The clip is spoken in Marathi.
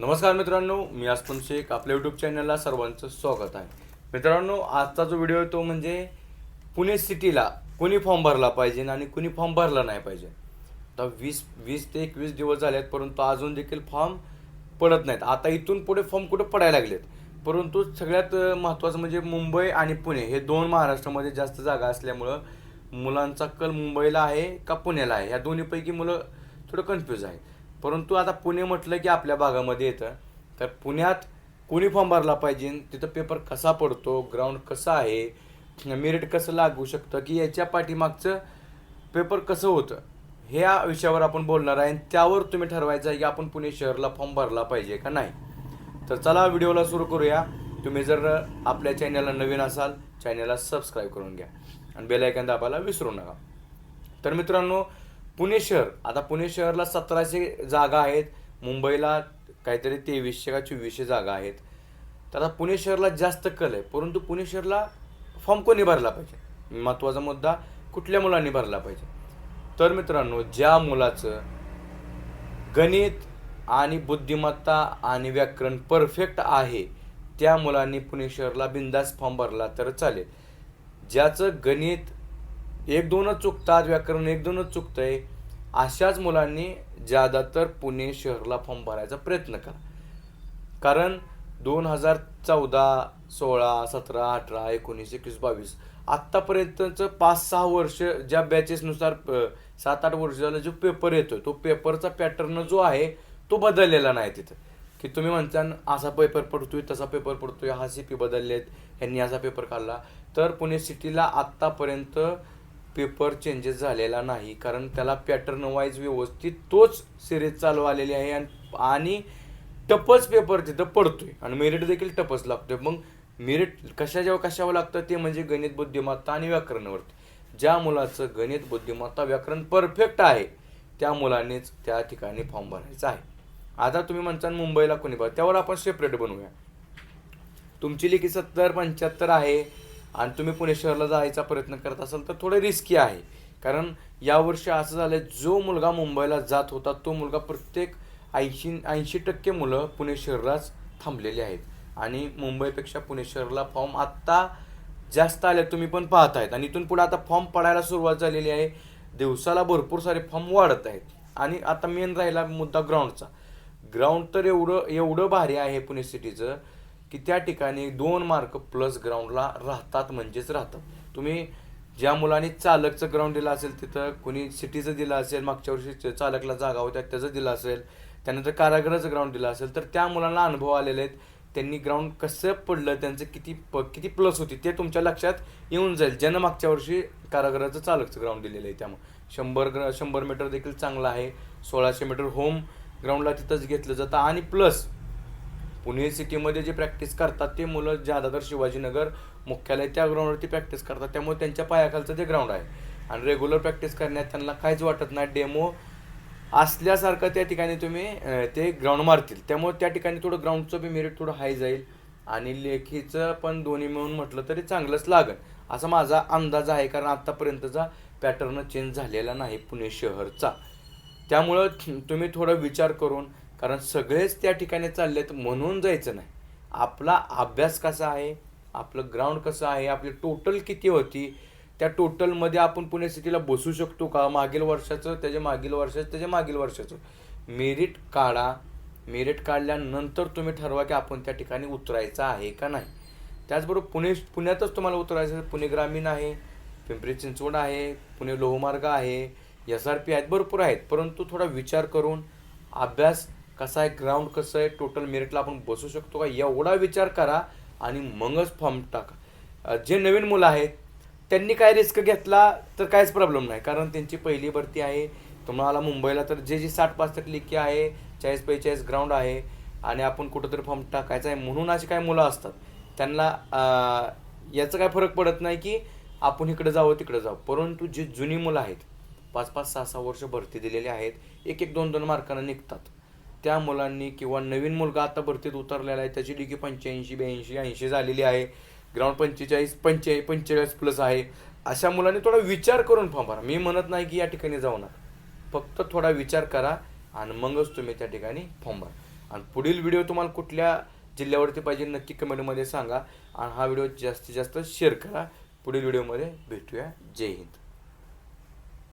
नमस्कार मित्रांनो मी आसपन शेख. आपल्या यूट्यूब चॅनलला सर्वांचं स्वागत आहे. मित्रांनो आजचा जो व्हिडिओ आहे तो म्हणजे पुणे सिटीला कोणी फॉर्म भरला पाहिजे आणि कोणी फॉर्म भरला नाही पाहिजे. आता वीस वीस ते एकवीस दिवस झाले आहेत परंतु अजून देखील फॉर्म पडत नाहीत. आता इथून पुढे फॉर्म कुठे पडायला लागलेत? परंतु सगळ्यात महत्त्वाचं म्हणजे मुंबई आणि पुणे हे दोन महाराष्ट्रामध्ये जास्त जागा असल्यामुळं मुलांचा कल मुंबईला आहे का पुण्याला आहे? ह्या दोन्हीपैकी मुलं थोडं कन्फ्यूज आहे परंतु आता पुणे म्हटलं की आपल्या भागामध्ये येतं. तर पुण्यात कोणी फॉर्म भरला पाहिजे? तिथं पेपर कसा पडतो? ग्राउंड कसं आहे? मेरिट कसं लागू शकतं? की याच्या पाठीमागचं पेपर कसं होतं? ह्या विषयावर आपण बोलणार आहे. आणि त्यावर तुम्ही ठरवायचं आहे की आपण पुणे शहरला फॉर्म भरला पाहिजे का नाही. तर चला व्हिडिओला सुरू करूया. तुम्ही जर आपल्या चॅनलला नवीन असाल चॅनलला सबस्क्राईब करून घ्या. आणि बेलायकन दाबायला विसरू नका. तर मित्रांनो पुणे शहर. आता पुणे शहरला सतराशे जागा आहेत. मुंबईला काहीतरी तेवीसशे का चोवीसशे जागा आहेत. तर आता पुणे शहरला जास्त कल आहे. परंतु पुणे शहरला फॉर्म कोणी भरला पाहिजे? महत्त्वाचा मुद्दा कुठल्या मुलांनी भरला पाहिजे? तर मित्रांनो ज्या मुलाचं गणित आणि बुद्धिमत्ता आणि व्याकरण परफेक्ट आहे त्या मुलांनी पुणे शहरला बिंदास फॉर्म भरला तर चालेल. ज्याचं गणित एक दोनच चुकतात व्याकरण एक दोनच चुकतंय. अशाच मुलांनी ज्यादा तर पुणे शहरला फॉर्म भरायचा प्रयत्न करा. कारण दोन हजार चौदा सोळा सतरा अठरा एकोणीस एकवीस बावीस आत्तापर्यंतचं पाच सहा वर्ष ज्या बॅचेसनुसार सात आठ वर्ष झालं जो पेपर येतो तो पेपरचा पॅटर्न जो आहे तो बदललेला नाही तिथं. की तुम्ही म्हणता असा पेपर पडतोय तसा पेपर पडतोय हा सी पी बदलले आहेत ह्यांनी असा पेपर काढला. तर पुणे सिटीला आत्तापर्यंत पेपर चेंजेस झालेला नाही. कारण त्याला पॅटर्न वाईज व्यवस्थित तोच सिरीज चालू आलेली आहे आणि- टपच पेपर तिथं पडतोय. आणि मेरिट देखील टपच लागतोय. मग मेरिट जेव्हा कशावर लागतं ते म्हणजे गणित बुद्धिमत्ता आणि व्याकरणावरती. ज्या मुलाचं गणित बुद्धिमत्ता व्याकरण परफेक्ट आहे त्या मुलांनीच त्या ठिकाणी फॉर्म भरायचा आहे. आता तुम्ही म्हणता मुंबईला कोणी भर त्यावर आपण सेपरेट बनवूया. तुमची लेखी सत्तर पंच्याहत्तर आहे. आणि तुम्ही पुणे शहराला जायचा प्रयत्न करत असाल तर थोडं रिस्की आहे. कारण यावर्षी असं झालं जो मुलगा मुंबईला जात होता तो मुलगा प्रत्येक ऐंशी ऐंशी टक्के मुलं पुणे शहरालाच थांबलेली आहेत. आणि मुंबईपेक्षा पुणे शहराला फॉर्म आत्ता जास्त आले तुम्ही पण पाहत आहेत आणि इथून पुढे आता फॉर्म पडायला सुरुवात झालेली आहे. दिवसाला भरपूर सारे फॉर्म वाढत आहेत. आणि आता मेन राहिला मुद्दा ग्राउंडचा ग्राउंड तर एवढं एवढं भारी आहे पुणे सिटीचं की त्या ठिकाणी दोन मार्क प्लस ग्राउंडला राहतात म्हणजेच राहतात तुम्ही ज्या मुलांनी चालकचं ग्राउंड दिलं असेल तिथं कुणी सिटीचं दिलं असेल मागच्या वर्षी चालकला जागा होत्या त्याचं दिलं असेल त्यानंतर कारागृहाचं ग्राउंड दिलं असेल तर त्या मुलांना अनुभव आलेले आहेत. त्यांनी ग्राउंड कसं पडलं त्यांचं किती प किती प्लस होती ते तुमच्या लक्षात येऊन जाईल. ज्यानं मागच्या वर्षी कारागृहाचं चालकचं ग्राउंड दिलेलं आहे त्यामुळे. शंभर ग्र शंभर मीटर देखील चांगलं आहे. सोळाशे मीटर होम ग्राउंडला तिथंच घेतलं जातं. आणि प्लस पुणे सिटीमध्ये जे प्रॅक्टिस करतात ते मुलं ज्यादातर शिवाजीनगर मुख्यालय त्या ग्राउंडवरती प्रॅक्टिस करतात. त्यामुळे त्यांच्या पायाखालचं ते ग्राउंड आहे आणि रेग्युलर प्रॅक्टिस करण्यात त्यांना काहीच वाटत नाही. डेमो असल्यासारखं त्या ठिकाणी तुम्ही ते ग्राउंड मारतील. त्यामुळे त्या ठिकाणी थोडं ग्राउंडचं बी मेरिट थोडं हाय जाईल आणि लेखीचं पण दोन्ही मिळून म्हटलं तरी चांगलंच लागेल. असा माझा अंदाज आहे कारण आत्तापर्यंतचा पॅटर्न चेंज झालेला नाही पुणे शहरचा. त्यामुळं तुम्ही थोडं विचार करून कारण सगळेच त्या ठिकाणी चाललेत म्हणून जायचं नाही. आपला अभ्यास कसा आहे? आपलं ग्राउंड कसं आहे? आपली टोटल किती होती? त्या टोटलमध्ये आपण पुणे सिटीला बसू शकतो का? मागील वर्षाचं त्याच्या मागील वर्षाचं त्याच्या मागील वर्षाचं. मेरिट काढा. मेरिट काढल्यानंतर तुम्ही ठरवा की आपण त्या ठिकाणी उतरायचं आहे का नाही. त्याचबरोबर पुणे पुण्यातच तुम्हाला उतरायचं आहे. पुणे ग्रामीण आहे पिंपरी चिंचवड आहे पुणे लोहमार्ग आहे एस आर पी आहेत भरपूर आहेत. परंतु थोडा विचार करून अभ्यास कसा आहे ग्राउंड कसं आहे टोटल मेरिटला आपण बसू शकतो का? एवढा विचार करा आणि मगच फॉर्म टाका. जे नवीन मुलं आहेत त्यांनी काय रिस्क घेतला तर काहीच प्रॉब्लेम नाही. कारण त्यांची पहिली भरती आहे. तुम्हाला मुंबईला तर जे जे साठ पासष्ट लिखी आहे चाळीस बेचाळीस ग्राउंड आहे आणि आपण कुठंतरी फॉर्म टाकायचा आहे. म्हणून अशी काही मुलं असतात. त्यांना याचं याचा काय फरक पडत नाही की आपण इकडे जावं तिकडे जावं. परंतु जी जुनी मुलं आहेत पाच पाच सहा सहा वर्ष भरती दिलेली आहेत एक एक दोन दोन मार्कानं निघतात. त्या मुलांनी किंवा नवीन मुलगा आता भरतीत उतरलेला आहे त्याची डिग्री पंच्याऐंशी ब्याऐंशी ऐंशी झालेली आहे. ग्राउंड पंचेचाळीस पंचे पंचेचाळीस प्लस आहे. अशा मुलांनी थोडा विचार करून फॉर्म भरा. मी म्हणत नाही की या ठिकाणी जाऊ नका. फक्त थोडा विचार करा आणि मगच तुम्ही त्या ठिकाणी फॉर्म भरा. आणि पुढील व्हिडिओ तुम्हाला कुठल्या जिल्ह्यावरती पाहिजे नक्की कमेंटमध्ये सांगा. आणि हा व्हिडिओ जास्तीत जास्त शेअर करा. पुढील व्हिडिओमध्ये भेटूया. जय हिंद.